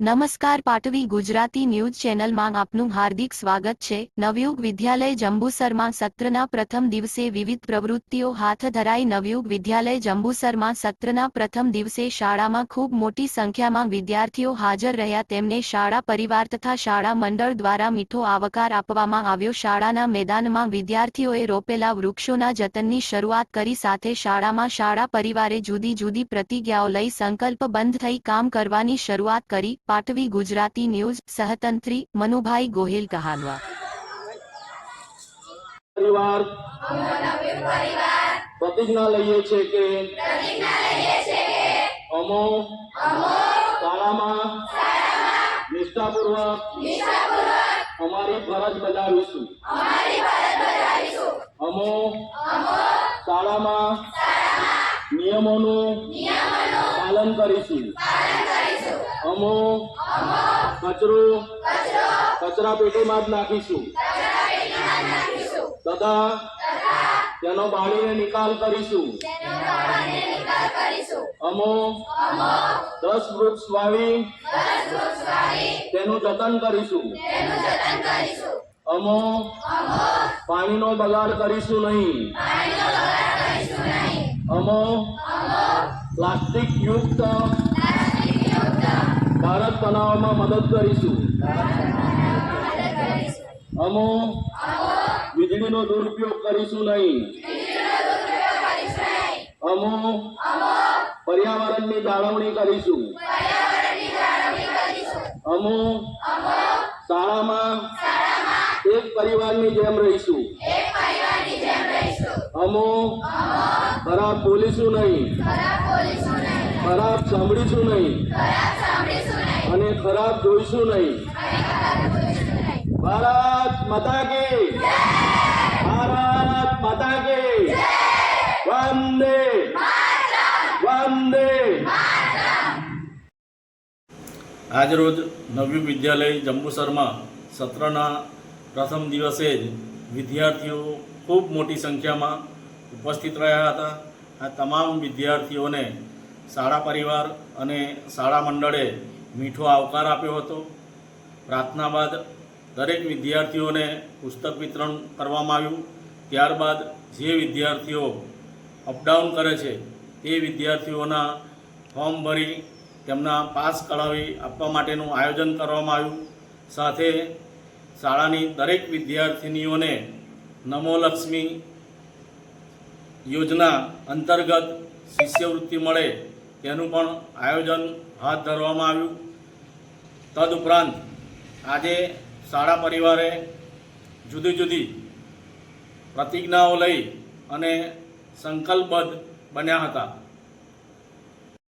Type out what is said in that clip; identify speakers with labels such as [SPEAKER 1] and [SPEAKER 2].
[SPEAKER 1] નમસ્કાર પાટવી ગુજરાતી ન્યૂઝ ચેનલમાં આપનું હાર્દિક સ્વાગત છે. નવયુગ વિદ્યાલય જંબુસરમાં સત્રના પ્રથમ દિવસે વિવિધ પ્રવૃત્તિઓ હાથ ધરાઈ નવયુગ વિદ્યાલય જંબુસરમાં સત્રના પ્રથમ દિવસે શાળામાં ખૂબ મોટી સંખ્યામાં વિદ્યાર્થીઓ હાજર રહ્યા. તેમને શાળા પરિવાર તથા શાળા મંડળ દ્વારા મીઠો આવકાર આપવામાં આવ્યો. શાળાના મેદાનમાં વિદ્યાર્થીઓએ રોપેલા વૃક્ષોના જતનની શરૂઆત કરી સાથે શાળામાં શાળા પરિવારે જુદી જુદી પ્રતિજ્ઞાઓ લઈ સંકલ્પબંધ થઈ કામ કરવાની શરૂઆત કરી. પાટવી ગુજરાતી ન્યૂઝ સહતંત્રી મનુભાઈ ગોહિલ કહાનવા
[SPEAKER 2] પરિવાર. પ્રતિજ્ઞા લઈએ છે કે અમો શાળામાં નિષ્ઠાપૂર્વક અમારી ફરજ બજાવીશું. અમો શાળામાં નિયમોનું પાલન કરીશું. અમો, કચરો, કચરા પેટીમાં જ નાખીશું. તથા તેનો બાળીને નિકાલ કરીશું. અમો, દસ વૃક્ષ વાવી, તેનું જતન કરીશું. અમો, પાણીનો બગાડ કરીશું નહીં. અમો, પ્લાસ્ટિક યુક્ત ભારત બનાવવામાં મદદ કરીશું. અમો વીજળીનો દુરુપયોગ કરીશું નહીં. અમો, પર્યાવરણની જાળવણી કરીશું. અમો, શાળામાં એક પરિવારની જેમ રહીશું. અમો, ખરાબ બોલીશું નહીં. ખરાબ સાંભળીશું નહીં. અને ખરાબ જોઈશું નહીં. ભારત માતા કી ભારત માતા કી વંદે. વંદે.
[SPEAKER 3] આજરોજ નવયુગ વિદ્યાલય જંબુસરમાં સત્રના પ્રથમ દિવસે જ વિદ્યાર્થીઓ ખૂબ મોટી સંખ્યામાં ઉપસ્થિત રહ્યા હતા. આ તમામ વિદ્યાર્થીઓને શાળા પરિવાર અને શાળા મંડળે મીઠો આવકાર આપ્યો હતો. પ્રાર્થના બાદ દરેક વિદ્યાર્થીઓને પુસ્તક વિતરણ કરવામાં આવ્યું. ત્યારબાદ જે વિદ્યાર્થીઓ અપડાઉન કરે છે તે વિદ્યાર્થીઓના ફોર્મ ભરી તેમના પાસ કઢાવી આપવા માટેનું આયોજન કરવામાં આવ્યું. સાથે શાળાની દરેક વિદ્યાર્થિનીઓને નમોલક્ષ્મી યોજના અંતર્ગત શિષ્યવૃત્તિ મળે તેનું પણ આયોજન હાથ ધરવામાં આવ્યું. તદુપરાંત આજે શાળા પરિવારે જુદી જુદી પ્રતિજ્ઞાઓ લઈ અને સંકલ્પબદ્ધ બન્યા હતા.